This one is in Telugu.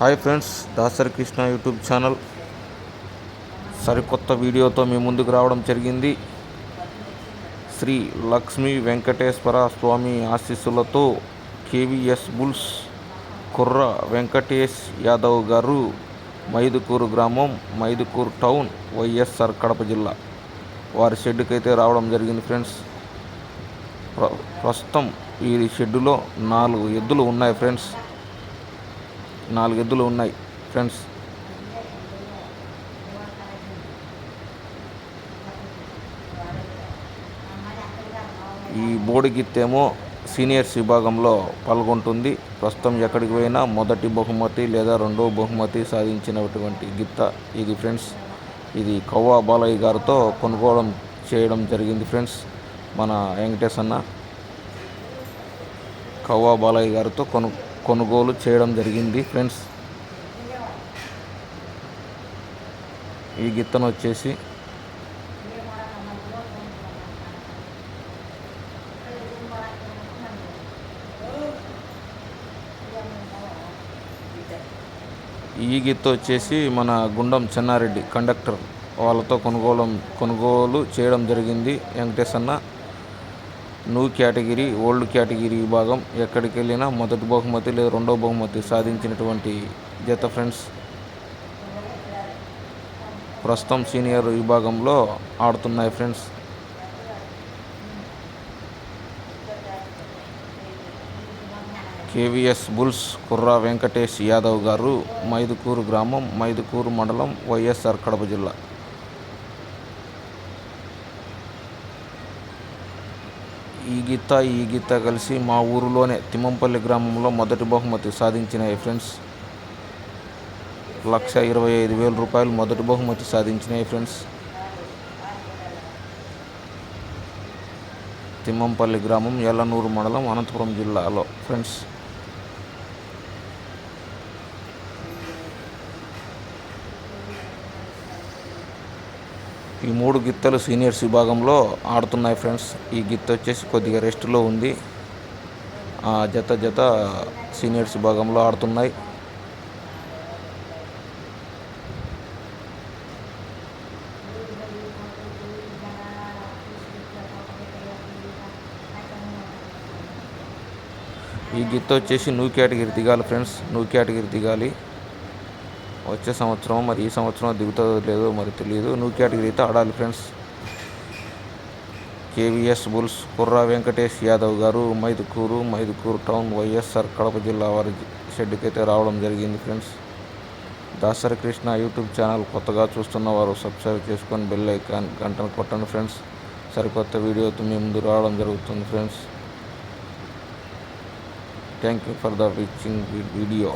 Hi friends Dasari Krishna YouTube channel. సరికొత్త వీడియోతో మీ ముందుకు రావడం జరిగింది. శ్రీ లక్ష్మీ వెంకటేశ్వర స్వామి ఆశీస్సులతో కేవీఎస్ బుల్స్ కుర్ర వెంకటేష్ యాదవ్ గారు మైదుకూరు గ్రామం మైదుకూరు టౌన్ వైఎస్ఆర్ కడప జిల్లా. వారి షెడ్కి అయితే రావడం జరిగింది ఫ్రెండ్స్. ప్ర- ప్రస్తుతం ఈ షెడ్డులో నాలుగు ఎద్దులు ఉన్నాయి ఫ్రెండ్స్. నాలుగు ఎద్దులు ఉన్నాయి ఫ్రెండ్స్ ఈ బోడిగిత్తేమో సీనియర్స్ విభాగంలో పాల్గొంటుంది. ప్రస్తుతం ఎక్కడికి పోయినా మొదటి బహుమతి లేదా రెండో బహుమతి సాధించినటువంటి గిత్త ఇది ఫ్రెండ్స్ ఇది కవ్వా బాలయ్య గారితో కొనుగోలు చేయడం జరిగింది ఫ్రెండ్స్ మన వెంకటేశ్ అన్న కవ్వా బాలయ్య గారితో కొను కొనుగోలు చేయడం జరిగింది ఫ్రెండ్స్. ఈ గిత్తను వచ్చేసి ఈ గిత్త వచ్చేసి మన గుండం చెన్నారెడ్డి కండక్టర్ వాళ్ళతో కొనుగోలు కొనుగోలు చేయడం జరిగింది వెంకటేశ్ అన్న న్యూ కేటగిరీ ఓల్డ్ కేటగిరీ విభాగం ఎక్కడికి వెళ్ళినా మొదటి బహుమతి లేదా రెండో బహుమతి సాధించినటువంటి జత ఫ్రెండ్స్. ప్రస్తుతం సీనియర్ విభాగంలో ఆడుతున్నాయి friends. KVS bulls Kurra Venkatesh Yadav garu Mydukur గ్రామం మైదుకూరు మండలం వైఎస్ఆర్ కడప జిల్లా. ఈ గీత ఈ గీత కలిసి మా ఊరిలోనే తిమ్మంపల్లి గ్రామంలో మొదటి బహుమతి సాధించినాయి ఫ్రెండ్స్? లక్ష ఇరవై ఐదు వేల రూపాయలు మొదటి బహుమతి సాధించినాయి ఫ్రెండ్స్? తిమ్మంపల్లి గ్రామం ఎల్లనూరు మండలం అనంతపురం జిల్లాలో. ఫ్రెండ్స్ ఈ మూడు గిత్తలు సీనియర్స్ విభాగంలో ఆడుతున్నాయి ఫ్రెండ్స్. ఈ గిత్త వచ్చేసి కొద్దిగా రెస్ట్లో ఉంది. ఆ జత జత సీనియర్స్ విభాగంలో ఆడుతున్నాయి. ఈ గిత్త వచ్చేసి న్యూ కేటగిరీ దిగాలి ఫ్రెండ్స్. న్యూ కేటగిరీ దిగాలి. వచ్చే సంవత్సరం మరి ఈ సంవత్సరం దిగుతుందో లేదో మరి తెలియదు న్యూ కేటగిరీతో ఆడాలి friends. KVS bulls Kurra Venkatesh Yadav garu Mydukur Mydukur town YSR Kadapa జిల్లా వారి షెడ్కి అయితే రావడం జరిగింది friends. Dasari Krishna YouTube channel కొత్తగా చూస్తున్న వారు సబ్స్క్రైబ్ చేసుకొని బెల్ ఐకాన్ గంటను కొట్టండి ఫ్రెండ్స్. సరికొత్త వీడియోతో మీ ముందు రావడం జరుగుతుంది friends. Thank you for the reaching video.